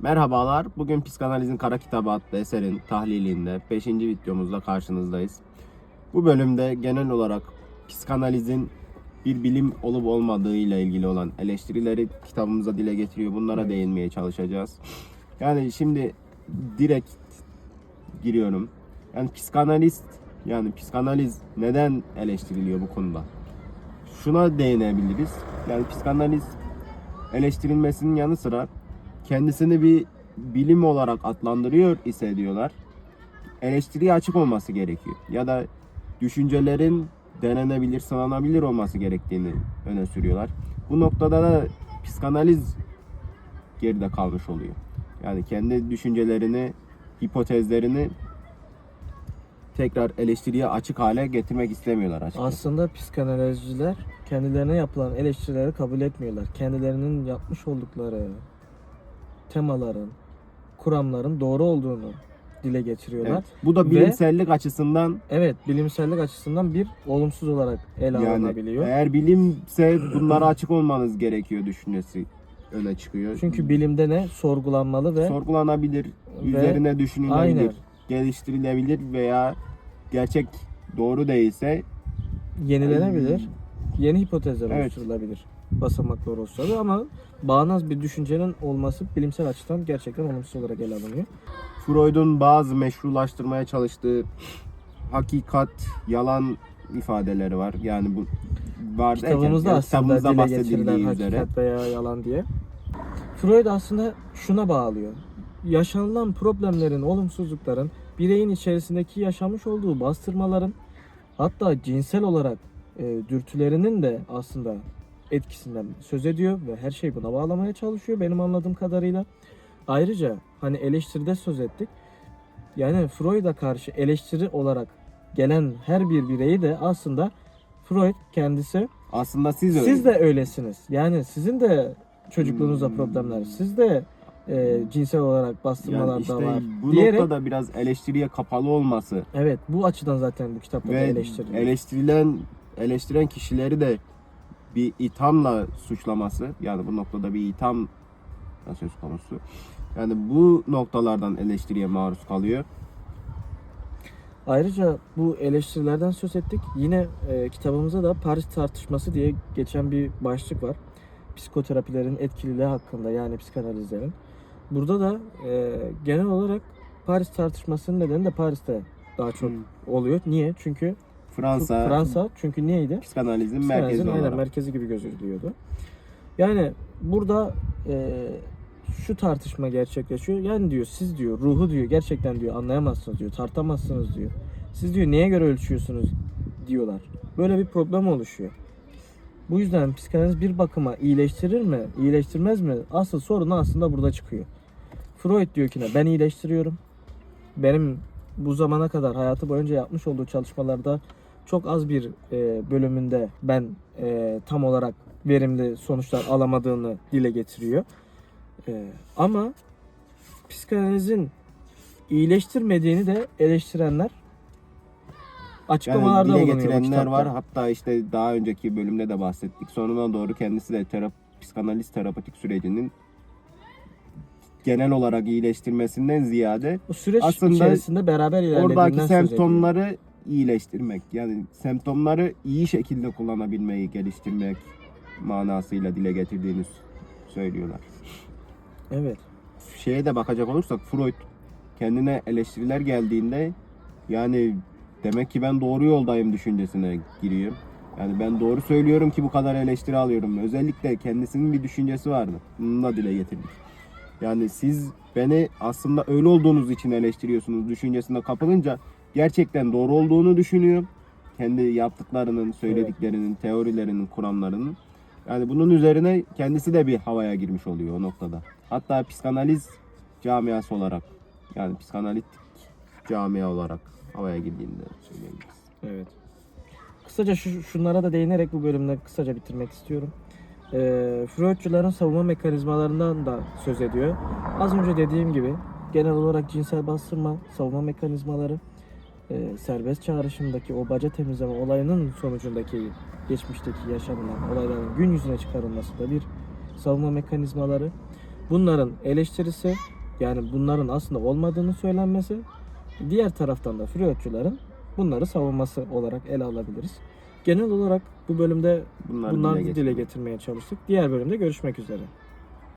Merhabalar. Bugün Psikanalizin Kara Kitabı adlı eserin tahlilinde 5. videomuzla karşınızdayız. Bu bölümde genel olarak psikanalizin bir bilim olup olmadığı ile ilgili olan eleştirileri kitabımıza dile getiriyor. Bunlara değinmeye çalışacağız. Yani şimdi direkt giriyorum. Yani psikanalist yani psikanaliz neden eleştiriliyor bu konuda? Şuna değinebiliriz. Yani psikanaliz eleştirilmesinin yanı sıra kendisini bir bilim olarak adlandırıyor ise diyorlar. Eleştiriye açık olması gerekiyor. Ya da düşüncelerin denenebilir, sınanabilir olması gerektiğini öne sürüyorlar. Bu noktada da psikanaliz geride kalmış oluyor. Yani kendi düşüncelerini, hipotezlerini tekrar eleştiriye açık hale getirmek istemiyorlar açıkçası. Aslında psikanalizciler kendilerine yapılan eleştirileri kabul etmiyorlar. Kendilerinin yapmış oldukları temaların, kuramların doğru olduğunu dile getiriyorlar. Evet. Bu da Ve- bilimsellik açısından Evet, bilimsellik açısından bir olumsuz olarak ele yani alınabiliyor. eğer bilimse bunlara açık olmanız gerekiyor düşüncesi öne çıkıyor. Çünkü bilimde ne? Sorgulanmalı ve sorgulanabilir, Ve- üzerine düşünülebilir, aynen geliştirilebilir veya gerçek doğru değilse yenilenebilir. Yeni hipotezler Evet. oluşturulabilir. Basamaklar oluşturulur ama bağnaz bir düşüncenin olması bilimsel açıdan gerçekten olumsuz olarak ele alınıyor. Freud'un bazı meşrulaştırmaya çalıştığı hakikat, yalan ifadeleri var. Yani bu var Kitabımızda yani aslında kitabımızda bahsedildiği üzere. hakikat veya yalan diye. Freud aslında şuna bağlıyor. Yaşanılan problemlerin, olumsuzlukların, bireyin içerisindeki yaşamış olduğu bastırmaların, hatta cinsel olarak e, dürtülerinin de aslında etkisinden söz ediyor ve her şeyi buna bağlamaya çalışıyor benim anladığım kadarıyla. Ayrıca hani eleştiride söz ettik. Yani Freud'a karşı eleştiri olarak gelen her bir bireyi de aslında Freud kendisi Aslında siz öyle. siz de öylesiniz. Yani sizin de çocukluğunuzda Hmm. problemler, siz de e, cinsel olarak bastırmalar yani işte da var. bu diyerek noktada biraz eleştiriye kapalı olması evet bu açıdan zaten bu kitapta eleştirilen eleştiren kişileri de bir ithamla suçlaması yani bu noktada bir itham söz konusu. Yani bu noktalardan eleştiriye maruz kalıyor. Ayrıca bu eleştirilerden söz ettik. Yine e, kitabımızda da Paris tartışması diye geçen bir başlık var. Psikoterapilerin etkililiği hakkında yani psikanalizlerin. Burada da e, genel olarak Paris tartışmasının nedeni de Paris'te daha çok Hmm. oluyor. Niye? Çünkü Fransa, Fransa çünkü niyeydi? psikanalizin Psikanalizin merkezi aynen merkezi gibi gözüküyordu. Yani burada e, şu tartışma gerçekleşiyor. Yani diyor siz diyor ruhu diyor gerçekten diyor anlayamazsınız diyor tartamazsınız diyor. Siz diyor neye göre ölçüyorsunuz diyorlar. Böyle bir problem oluşuyor. Bu yüzden psikanaliz bir bakıma iyileştirir mi, iyileştirmez mi? Asıl sorun aslında burada çıkıyor. Freud diyor ki ne? Ben iyileştiriyorum. Benim bu zamana kadar hayatı boyunca yapmış olduğu çalışmalarda çok az bir e, bölümünde ben e, tam olarak verimli sonuçlar alamadığını dile getiriyor. E, ama psikanalizin iyileştirmediğini de eleştirenler Yani açıklamalarda dile bulunuyor bu getirenler var. Hatta işte daha önceki bölümde de bahsettik. Sonuna doğru kendisi de terap psikanaliz terapatik sürecinin genel olarak iyileştirmesinden ziyade Bu süreç Aslında içerisinde beraber ilerlediğinden oradaki semptomları iyileştirmek yani semptomları iyi şekilde kullanabilmeyi geliştirmek manasıyla dile getirdiğini söylüyorlar. Evet. Şeye de bakacak olursak Freud kendine eleştiriler geldiğinde yani demek ki ben doğru yoldayım düşüncesine giriyor. Yani ben doğru söylüyorum ki bu kadar eleştiri alıyorum. Özellikle kendisinin bir düşüncesi vardı. Bunu da dile getirdik. Yani siz beni aslında öyle olduğunuz için eleştiriyorsunuz düşüncesine kapılınca gerçekten doğru olduğunu düşünüyor. Kendi yaptıklarının, söylediklerinin, teorilerinin, kuramlarının. Yani bunun üzerine kendisi de bir havaya girmiş oluyor o noktada. Hatta psikanaliz camiası olarak yani psikanalitik camia olarak havaya girdiğini de söyleyebiliriz. Evet. Kısaca şu, şunlara da değinerek bu bölümde kısaca bitirmek istiyorum. Ee, Freudcuların savunma mekanizmalarından da söz ediyor. Az önce dediğim gibi genel olarak cinsel bastırma, savunma mekanizmaları, e, serbest çağrışımdaki o baca temizleme olayının sonucundaki geçmişteki yaşanılan olayların gün yüzüne çıkarılması da bir savunma mekanizmaları. bunların eleştirisi yani bunların aslında olmadığını söylenmesi diğer taraftan da flörtçülerin bunları savunması olarak ele alabiliriz. Genel olarak bu bölümde Bunları bunları dile getirmeye çalıştık. Diğer bölümde görüşmek üzere.